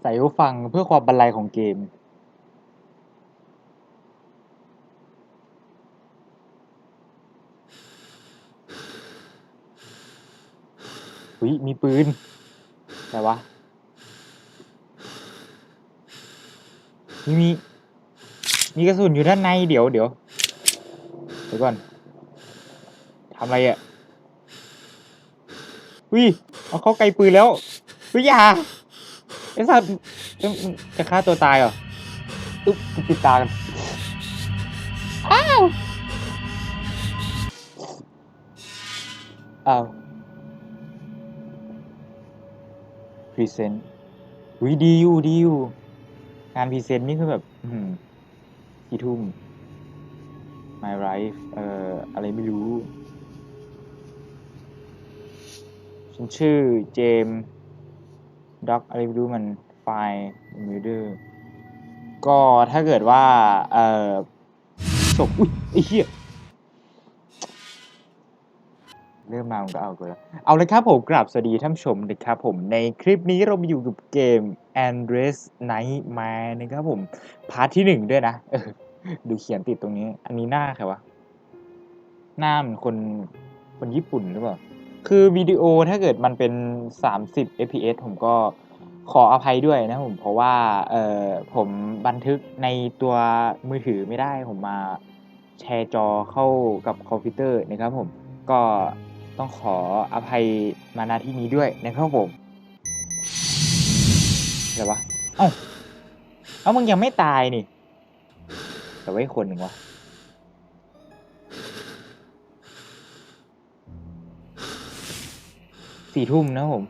ใส่หูฟังเพื่อความบรรลัยของเกมหุยมีปืนแต่วะมีมี มีกระสุนอยู่ด้านในเดี๋ยวเดี๋ยวเดี๋ยวก่อนทำอะไรอะวิเอาเข้าไกลปืนแล้ววิอย่า ไอ้สัตว์เอ้ยมันจะฆ่าตัวตายเหรออึ๊บกูปิดตากันอ้าวอ้าวพรีเซนต์วิดีอยู่ดีอยู่งานพรีเซนต์นี่คือแบบอืมกี่ทุ่ม My Life เอ่ออะไรไม่รู้ ฉันชื่อเจม ด็อกอะไรไม่รู้มันไฟมิวเดอร์ก็ถ้าเกิดว่า เอ่อศพอุ้ยไอ้เหี้ยเริ่มมามันก็เอากูแล้ว เอาเลยครับผมกราบสวัสดีท่านผู้ชมนะครับผมในคลิปนี้เรามาอยู่กับเกม Andres Nightmare นะครับผม พาร์ทที่หนึ่งด้วยนะดูเขียนติดตรงนี้ อันนี้หน้าใครวะ หน้าเหมือนคนคนญี่ปุ่นหรือเปล่า คือวิดีโอถ้าเกิดมันเป็น 30 fps ผมก็ขออภัยด้วยนะผมเพราะว่าเอ่อผมบันทึกในตัวมือถือไม่ได้ ผมมาแชร์จอเข้ากับคอมพิวเตอร์นะครับผมก็ต้องขออภัยมาณที่นี้ด้วยนะครับผมอะไรวะเอ้าเอ้ามึงยังไม่ตายนี่แต่ว่าคนหนึ่งวะ สี่ทุ่มนะผม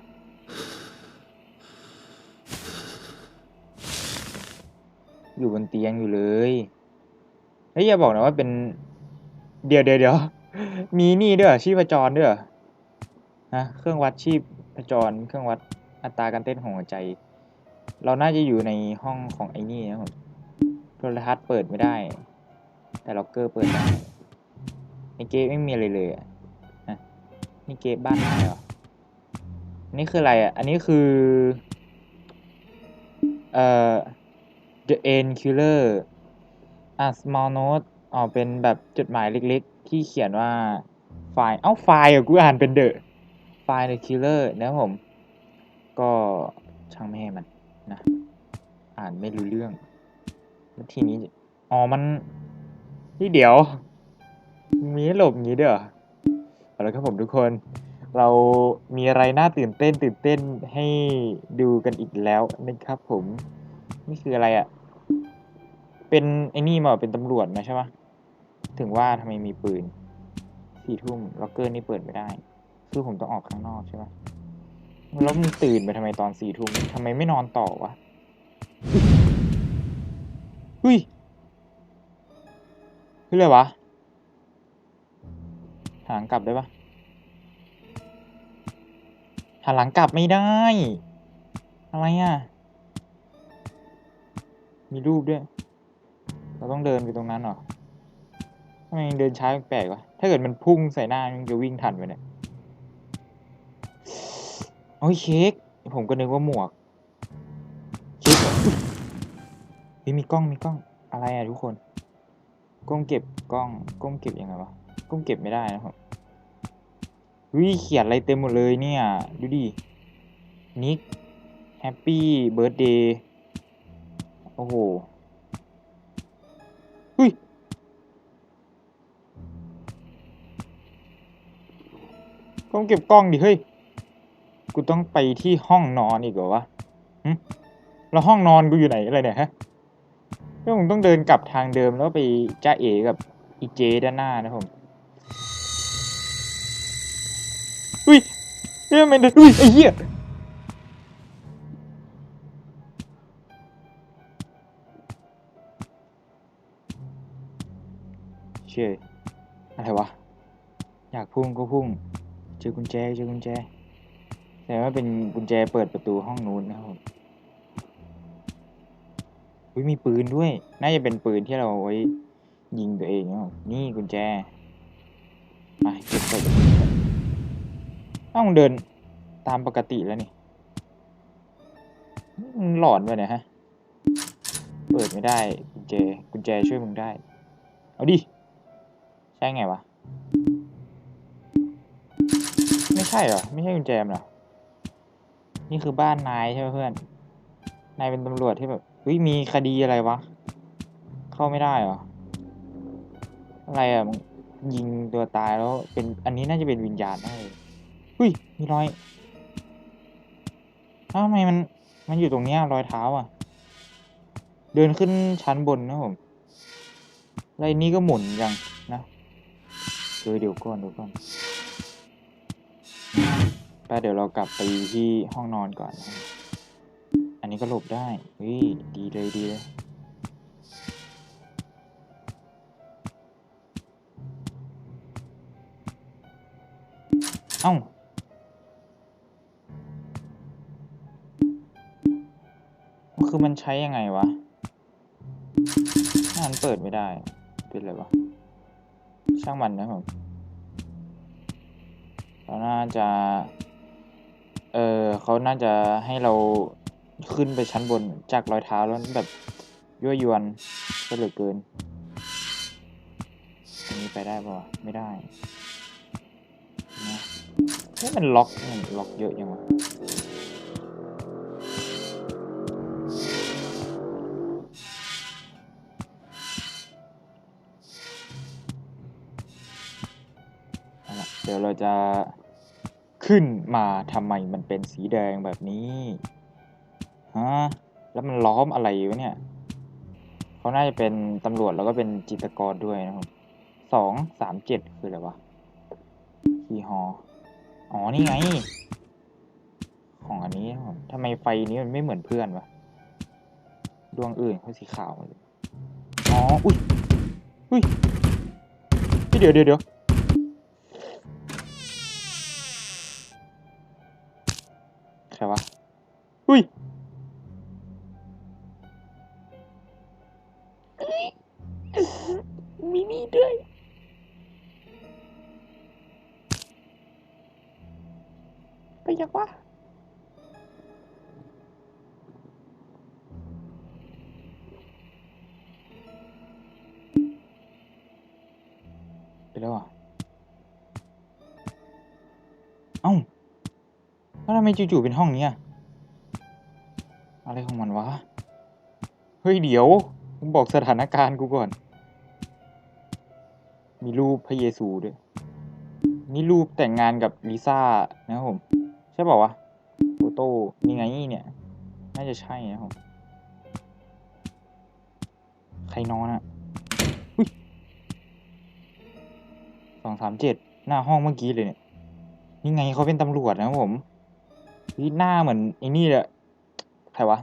อยู่บนเตียงอยู่เลยเฮ้ยอย่าบอกนะว่าเป็น เดี๋ยวเดี๋ยวเดี๋ยวมีนี่ด้วยเหรอชีพจรด้วยเหรอฮะเครื่องวัดชีพจร เครื่องวัดอัตราการเต้นของหัวใจ เราน่าจะอยู่ในห้องของไอ้นี่นะผมโทรทัศน์เปิดไม่ได้ แต่ล็อกเกอร์เปิดได้ในเกมไม่มีอะไรเลยอะฮะนี่เกมบ้านไหนเหรอ นี่คืออะไรอะ อันนี้คือ เอ่อ The End Killer a small note อ๋อเป็นแบบจดหมายเล็กๆ ที่เขียนว่าไฟล์ เอ้าไฟล์อะกูอ่านเป็น The ไฟล์ The Killer นะครับผม ก็ช่างไม่มันนะ อ่านไม่รู้เรื่องแล้วทีนี้ อ๋อ มันนี่เดี๋ยว มีหลบอย่างนี้ด้วยหรอเอาละครับผมทุกคน เรามีอะไรน่าตื่นเต้นตื่นเต้นให้ดูกันอีกแล้วนะครับผม นี่คืออะไรอะ่ะ เป็นไอ้นี่มาเป็นตำรวจนะใช่ปะถึงว่าทำไมมีปืนสี่ทุ่มล็อกเกอร์นี่เปิดไม่ได้ คือผมต้องออกข้างนอกใช่ปะแล้วมันตื่นไปทำไมตอนสี่ทุ่มทำไมไม่นอนต่อวะเฮ้ยคืออะไรวะ หางกลับได้ปะ หันหลังกลับไม่ได้ อะไรอะ มีรูปด้วย เราต้องเดินไปตรงนั้นหรอทำไมเดินช้าแปลกวะ ถ้าเกิดมันพุ่งใส่หน้ามันจะวิ่งทันไปเนี่ยโอ้ยเค้กผมก็นึกว่าหมวกเค้กเฮ้ยมีกล้องมีกล้องอะไรอะทุกคน ก้มเก็บกล้อง ก้มเก็บยังไงวะ ก้มเก็บไม่ได้นะครับ วิเขียนอะไรเต็มหมดเลยเนี่ย ดูดิ นิกแฮปปี้เบิร์ดเดย์ โอ้โหเฮ้ยกล้องเก็บกล้องดิ เฮ้ย กูต้องไปที่ห้องนอนอีกเหรอวะแล้วห้องนอนกูอยู่ไหนอะไรเนี่ยฮะแล้วผมต้องเดินกลับทางเดิมแล้วไปจ้าเอกับอีเจด้านหน้านะผม อุ้ยเฮ้ยมันอุ้ยไอ้เหี้ยเชื่ออะไรวะ อยากพุ่งก็พุ่ง เจอกุญแจเจอกุญแจแต่ว่าเป็นกุญแจเปิดประตูห้องนู้นนะครับผมอุ้ยมีปืนด้วย น่าจะเป็นปืนที่เราไว้ยิงตัวเองนะครับนี่กุญแจมาเก็บใส่กระเป๋า ต้องเดินตามปกติแล้วนี่หลอนไปเนี่ยฮะ เปิดไม่ได้กุญแจกุญแจช่วยมึงได้ เอาดิ ใช่ไงวะ ไม่ใช่เหรอ ไม่ใช่กุญแจมันเหรอ นี่คือบ้านนายใช่ไหมเพื่อน นายเป็นตำรวจที่แบบเฮ้ยมีคดีอะไรวะ เข้าไม่ได้เหรอ อะไรอะยิงตัวตายแล้วเป็นอันนี้น่าจะเป็นวิญญาณได้ เลยเฮ้ย มีรอยทำไมมัน มันอยู่ตรงเนี้ยรอยเท้าอะ เดินขึ้นชั้นบนนะผมแล้วไรนี้ก็หมุนยังนะเออเดี๋ยวก่อนเดี๋ยวก่อน ไปเดี๋ยวเรากลับไปที่ห้องนอนก่อนนะอันนี้ก็หลบได้เฮ้ยดีเลยดีเลยเอ้า คือมันใช้ยังไงวะมันเปิดไม่ได้ เป็นอะไรวะ ช่างมันนะผมเราน่าจะ เออเขาน่าจะให้เราขึ้นไปชั้นบนจากรอยเท้าแล้วแบบยั่วยวนก็เหลือเกินอันนี้ไปได้ปะวะไม่ได้นะเฮ้ยมันล็อกมันล็อกเยอะยังวะ ดี๋ยวเราจะขึ้นมาทำไมมันเป็นสีแดงแบบนี้ฮะแล้วมันล้อมอะไรวะเนี่ยเขาน่าจะเป็นตำรวจแล้วก็เป็นจิตรกรด้วยนะครับสองสามเจ็ดคืออะไรวะคีฮออ๋อนี่ไง ของอันนี้นะครับทำไมไฟนี้มันไม่เหมือนเพื่อนวะดวงอื่นเขาสีขาวเลยอ๋ออุ้ยอุ้ยเฮ้ยเดี๋ยวเดี๋ยวเดี๋ยว ใครวะอุ้ยมีนี่ด้วยไปยังวะไปแล้วอะเอ้า แล้วทำไมจู่ๆเป็นห้องเนี้ยอะไรของมันวะ เฮ้ยเดี๋ยวมึงบอกสถานการณ์กูก่อน มีรูปพระเยซูด้วย นี่รูปแต่งงานกับลิซ่านะครับผม ใช่เปล่าวะโฟโต้นี่ไงเนี่ย น่าจะใช่นะครับ ใครนอนอะสองสามเจ็ดหน้าห้องเมื่อกี้เลยเนี่ย นี่ไงเขาเป็นตำรวจนะครับผม นี่หน้าเหมือนไอ้นี่แหละใครวะ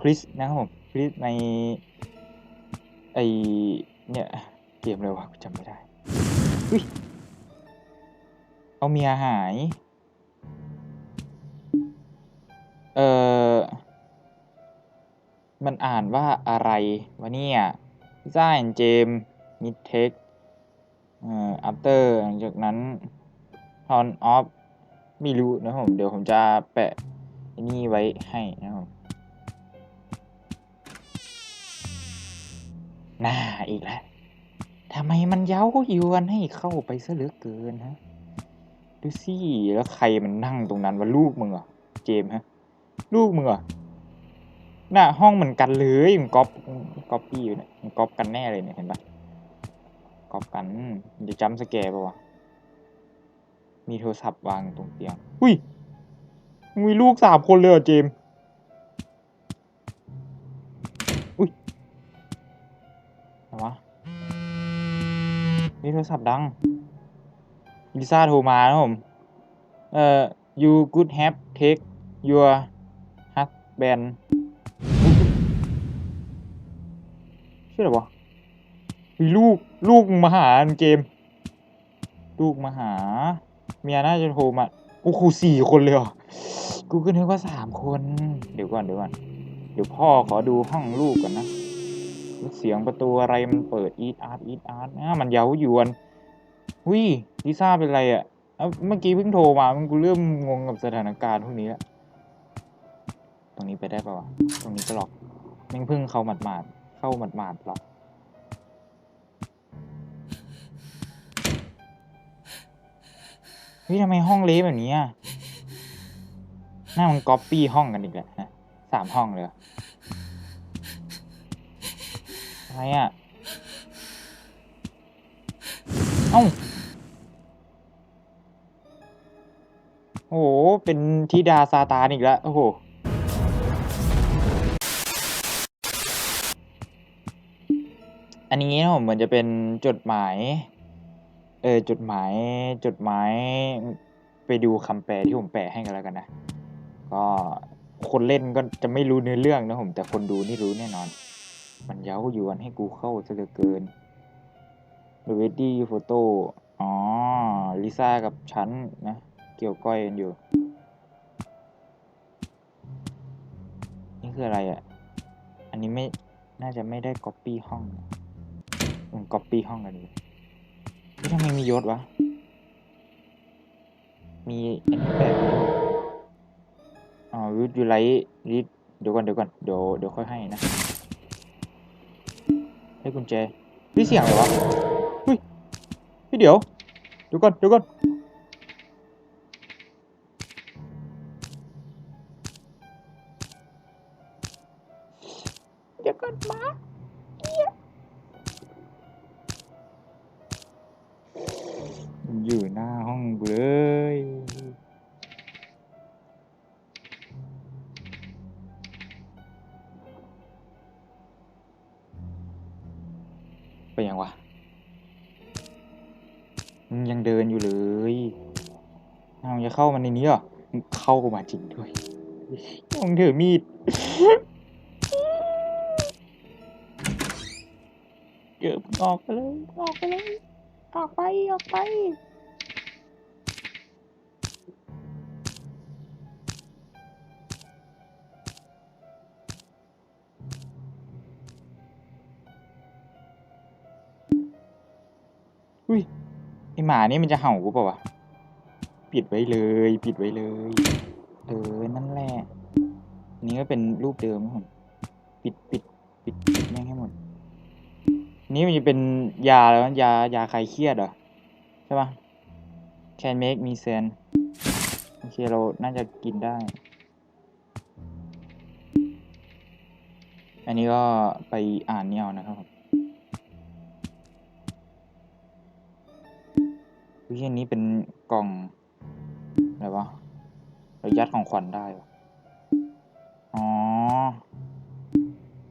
คริสนะครับผมคริสในไอเนี่ยเกมเลยวะจำไม่ได้อุ้ยเอาเมียหาย เออมันอ่านว่าอะไรวะเนี่ยซ่าแอนเจมมิดเทคเอ่อ after หลังจากนั้น on off ไม่รู้นะครับผม เดี๋ยวผมจะแปะนี่ไว้ให้นะครับผมน่าอีกแล้วทำไมมันเย้ายวนให้เข้าไปซะเหลือเกินฮะ ดูสิ แล้วใครมันนั่งตรงนั้นวะลูกมึงเหรอ เจมฮะ ลูกมึงเหรอน่ะห้องเหมือนกันเลยมึงก๊อปก๊อปปี้อยู่เนี่ยมึงก๊อปกันแน่เลยเนี่ยเห็นปะก๊อปกันมันจะจำสแกร์ปะวะ มีโทรศัพท์วางตรงเตียง อุ้ยมีลูกสามคนเลยเหรอเจมอุ้ยอะไรวะนี่โทรศัพท์ดังลิซ่าโทรมานะผม เอ่อ you good have take your husband ชื่ออะไรวะมีลูก ลูกมึงมาหาเกม ลูกมาหา เมียน่าจะโทรมาโอ้โหสี่คนเลยเหรอกูก็นึกว่าสามคน เดี๋ยวก่อนเดี๋ยวก่อนเดี๋ยวพ่อขอดูห้องลูกก่อนนะเสียงประตูอะไรมันเปิดอีดอาร์ตอีดอาร์ตนะมันเย้ายวนวิลิซ่าเป็นไรอะ่ะเมื่อกี้เพิ่งโทรมามันกูเริ่มงงกับสถานการณ์พวกนี้แล้วตรงนี้ไปได้ป่าวะตรงนี้ก็ล็อกแม่งเพิ่งเข้าหมาดมาดๆเข้าหมาดหมาดๆล็อก เฮ้ยทำไมห้องเละแบบนี้อะน้ามันก๊อปปี้ห้องกันอีกแล้วนะสามห้องเลยออะไรอะ เอ้า โอ้โห เป็นธิดาซาตานอีกแล้ว โอ้โห อันนี้นะผมเหมือนจะเป็นจดหมาย เออจดหมายจดหมาย ไปดูคำแปลที่ผมแปลให้กันแล้วกันนะ ก็คนเล่นก็จะไม่รู้เนื้อเรื่องนะผม แต่คนดูนี่รู้แน่นอน มันเย้ายวนให้กูเข้าซะเหลือเกิน The Wedding Photo อ๋อ ลิซ่ากับฉันนะ เกี่ยวก้อยกันอยู่ นี่คืออะไรอะ อันนี้ไม่ น่าจะไม่ได้ Copy ห้องมัน Copy ห้องกันอยู่ นี่ทำไมมียศวะ มีอันนี้แบบอ๋อวิดยูไลท์รีดเดี๋ยวก่อนเดี๋ยวก่อนเดี๋ยวเดี๋ยวค่อยให้นะ ให้กุญแจพี่เสียงอะไรวะเฮ้ยพี่เดี๋ยว เดี๋ยวก่อนเดี๋ยวก่อน มึงยังเดินอยู่เลยอ้าจะเข้ามาในนี้เหรอมึงเข้ามาจริงด้วยมึงถือมีดเกือบออกไปเลยออกไปเลยออกไปออกไป หมานี่มันจะเห่ากูเปล่าวะ ปิดไว้เลย ปิดไว้เลย เออ นั่นแหละนนี้ก็เป็นรูปเดิมนะผมปิดปิดปิดปิดแม่งให้หมด นี่มันจะเป็นยาแล้วยายาคลายเครียดเหรอ ใช่ปะ can make me sense โอเคเราน่าจะกินได้ อันนี้ก็ไปอ่านเนี่ยเอานะครับผม วิอันนี้เป็นกล่องอะไรวะเรายัดของขวัญได้วะอ๋อ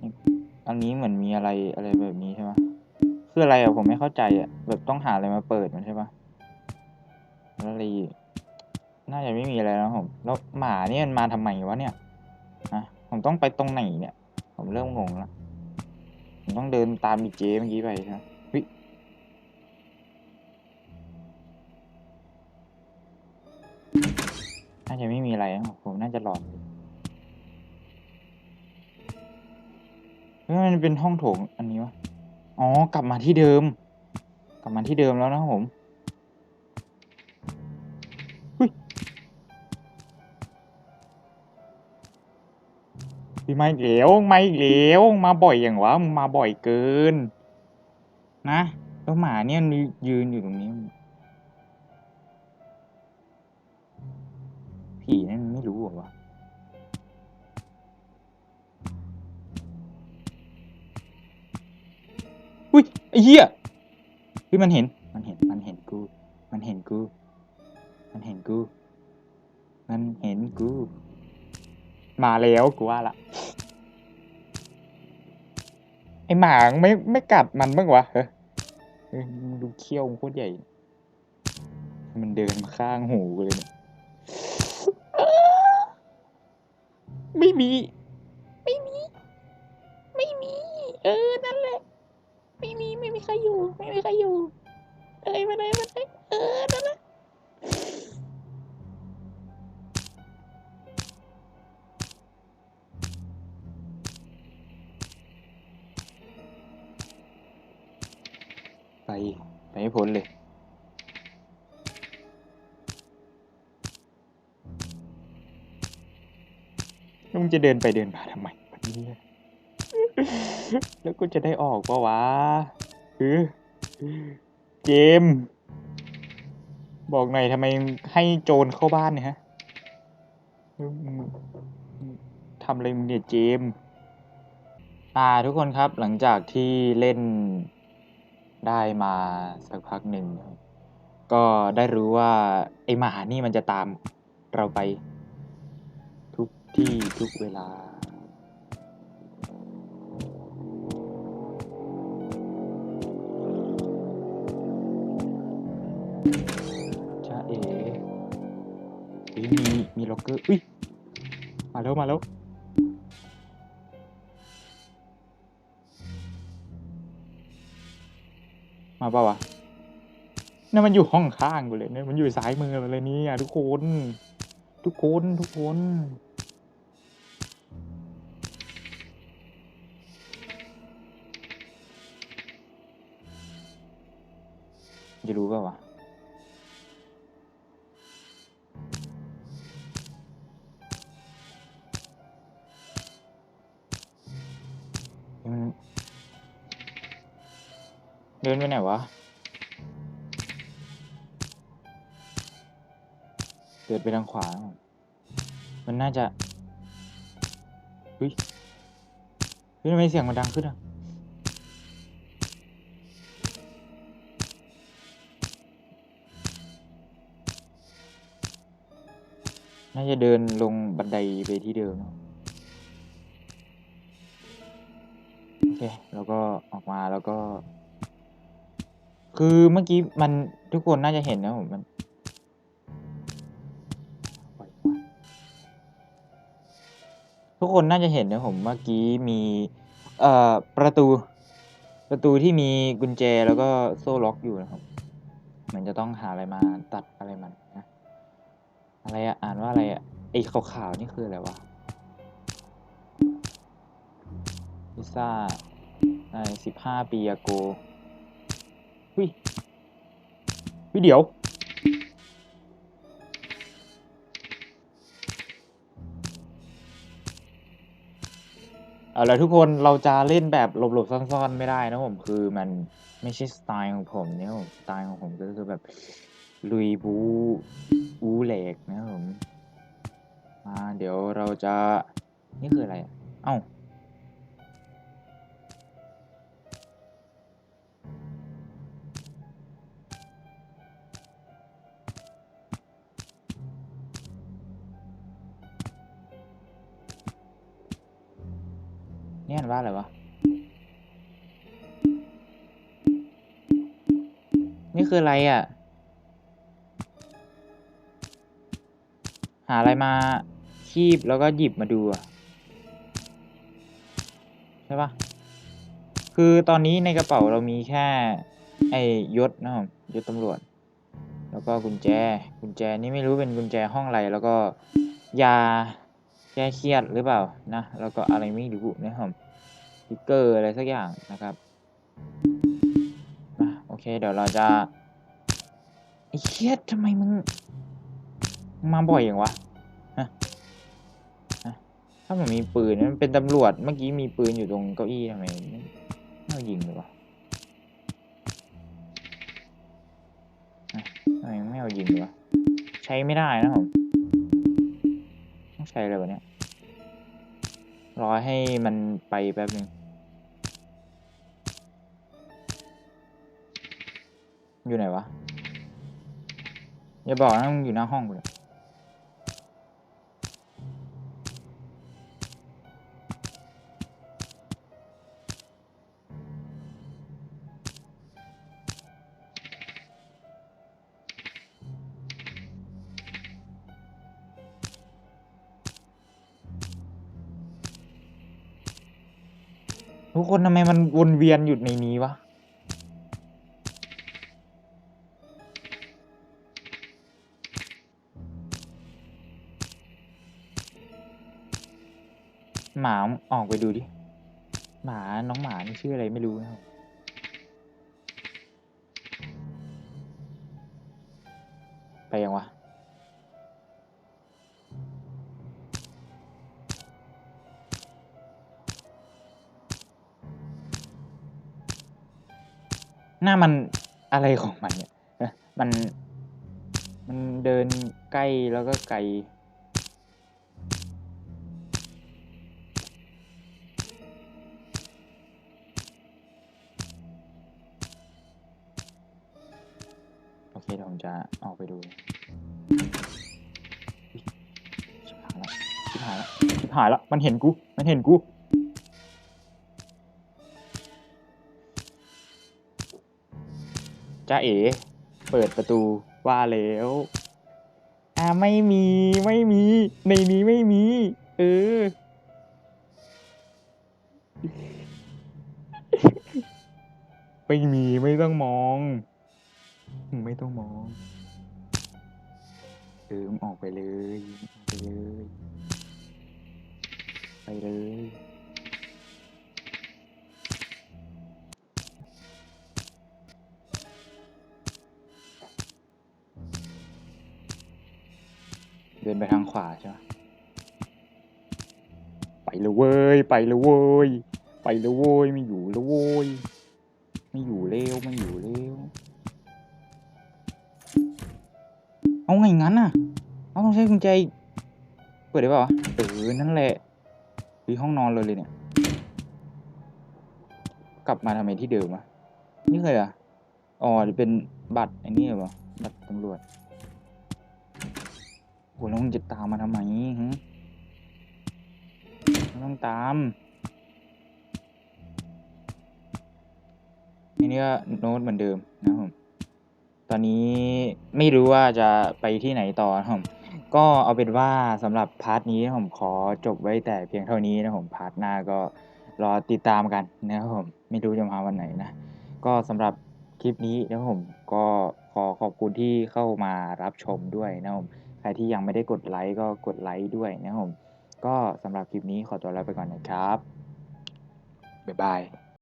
นี่อันนี้เหมือนมีอะไรอะไรแบบนี้ใช่ไหมคืออะไรอะผมไม่เข้าใจอะแบบต้องหาอะไรมาเปิดมันใช่ปะแล้วอะไรอีกน่าจะไม่มีอะไรแล้วผมแล้วหมาเนี่ยมันมาทำไมวะเนี่ยฮะผมต้องไปตรงไหนเนี่ย ผมเริ่มงงแล้วผมต้องเดินตามอีเจเมื่อกี้ไปใช่ไหม อะไรนะผมน่าจะหลอนเฮ้ยมันเป็นห้องโถงอันนี้วะ อ๋อ กลับมาที่เดิม กลับมาที่เดิมแล้วนะครับผมพี่ไม่เหลวไม่เหลวมาบ่อยอย่างวะมึงมาบ่อยเกิน นะ แล้วหมาเนี่ยยืนอยู่ตรงนี้ ผีนั่นไม่รู้เหรอวะอุ้ยไอ้เหี้ยเฮ้ยมันเห็น มันเห็น มันเห็นกู มันเห็นกู มันเห็นกู มันเห็นกู มาแล้วกูว่าละ ไอหมาไม่ไม่กัดมันบ้างวะเฮ้ยดูเขี้ยวโคตรใหญ่ มันเดินมาข้างหูกูเลยเนี่ย ไม่มี ไม่มี ไม่มี เออ นั่นแหละ ไม่มี ไม่มีใครอยู่ ไม่มีใครอยู่ เอ้ยมาเลยมาเลยเออ นั่นแหละไป ไปให้พ้นเลย งจะเดินไปเดินมาทำไมวะเนี่ยแล้วกูจะได้ออกปะวะเออเจมบอกหน่อยทำไมให้โจรเข้าบ้านเนี่ยฮะทำอะไรมึงเนี่ยเจมอ่าทุกคนครับหลังจากที่เล่นได้มาสักพักหนึ่ง ก็ได้รู้ว่า ไอหมานี่มันจะตามเราไป ที่ทุกเวลา จ้าเอ๋อุ๊ยมี มีล็อกเกอร์ อุ้ย มาแล้ว มาแล้ว มาป่าวะนั่มันอยู่ห้องข้างกูเลยเนี่ย มันอยู่ซ้ายมือเราเลยนี่ยทุกคน ทุกคน ทุกคน จะรู้เปล่าวะเดินไปไหนวะ เดินไปทางขวา มันน่าจะเฮ้ยเฮ้ยทำไมเสียงมันดังขึ้นอะ น่าจะเดินลงบันไดไปที่เดิม โอเค แล้วก็ออกมาแล้วก็ คือเมื่อกี้มันทุกคนน่าจะเห็นนะผมมันทุกคนน่าจะเห็นนะผมเมื่อกี้มีเอ่อประตู ประตูที่มีกุญแจแล้วก็โซ่ล็อกอยู่นะครับ เหมือนจะต้องหาอะไรมาตัดอะไรมันนะ อะไรอะอ่านว่าอะไรอะไอ้ขาวๆนี่คืออะไรวะพิซซ่าในสิบห้าปีอาโกวิวิเดี๋ยว เอาละทุกคนเราจะเล่นแบบหลบๆซ่อนๆ ไม่ได้นะผม คือมันไม่ใช่สไตล์ของผมเนี่ยสไตล์ของผมก็คือแบบ ลุยบู บูเหล็กนะครับผมอ่าเดี๋ยวเราจะ นี่คืออะไร เอ้า เนี่อ่านว่าอะไรวะ นี่คืออะไรอะ หาอะไรมาคีบแล้วก็หยิบมาดูอะใช่ปะคือตอนนี้ในกระเป๋าเรามีแค่ไอ้ยศนะครับยศตำรวจ แล้วก็กุญแจ กุญแจนี่ไม่รู้เป็นกุญแจห้องอะไร แล้วก็ยาแก้เครียดหรือเปล่านะ แล้วก็อะไรไม่รู้นะครับสติ๊กเกอร์อะไรสักอย่างนะครับมาโอเคเดี๋ยวเราจะไอ้เครียดทำไมมึง มาบ่อยอย่างวะฮะฮะถ้ามันมีปืนมันเป็นตำรวจเมื่อกี้มีปืนอยู่ตรงเก้าอี้ทำไมไม่เอายิงเลยวะฮะทำไมไม่เอายิงเลยวะใช้ไม่ได้นะผมต้องใช้อะไรวะเนี่ยรอให้มันไปแป๊บนึงอยู่ไหนวะอย่าบอกนะมึงอยู่หน้าห้องกูเลย ทุกคนทำไมมันวนเวียนอยู่ในนี้วะหมาออกไปดูดิ หมาน้องหมานี่ชื่ออะไรไม่รู้นะครับไปยังวะ หน้ามันอะไรของมันเนี่ยมัน มันเดินใกล้แล้วก็ไกล โอเคเดี๋ยวผมจะออกไปดูชิบหายแล้วชิบหายแล้วชิบหายแล้วมันเห็นกู มันเห็นกู จ้าเอ๋เปิดประตูว่าแล้วอ่าไม่มีไม่มี ในนี้ไม่มี เออ ไม่มีไม่ต้องมอง ไม่ต้องมองเออมออกไปเลย ไปเลย ไปเลย นไปทางขวาใช่ไหมไปเลยเว้ย ไปเลยเว้ย ไปเลยเว้ย ไม่อยู่แล้วเว้ย ไม่อยู่เร็วไม่อยู่เร็ว เอาไงงั้นน่ะ เอาต้องใช้กุญแจ เปิดได้ป่าวะเออ นั่นแหละวีห้องนอนเลยเลยเนี่ย กลับมาทำไมที่เดิมวะ นี่เคยอะ อ๋อเป็นบัตรไอ้นี่เหรอบัตรตำรวจ โหแล้วมึงจะตามมาทำไมฮะต้องตามอันนี้ก็โน้ตเหมือนเดิมนะครับผมตอนนี้ไม่รู้ว่าจะไปที่ไหนต่อนะครับก็เอาเป็นว่าสำหรับพาร์ทนี้ผมขอจบไว้แต่เพียงเท่านี้นะผมพาร์ทหน้าก็รอติดตามกันนะครับผมไม่รู้จะมาวันไหนนะ ก็สำหรับคลิปนี้นะครับผมก็ขอขอบคุณที่เข้ามารับชมด้วยนะครับผม รที่ยังไม่ได้กดไลค์ก็กดไลค์ด้วยนะครับผมก็สำหรับคลิปนี้ขอตัวลาไปก่อนนะครับบ๊ายบาย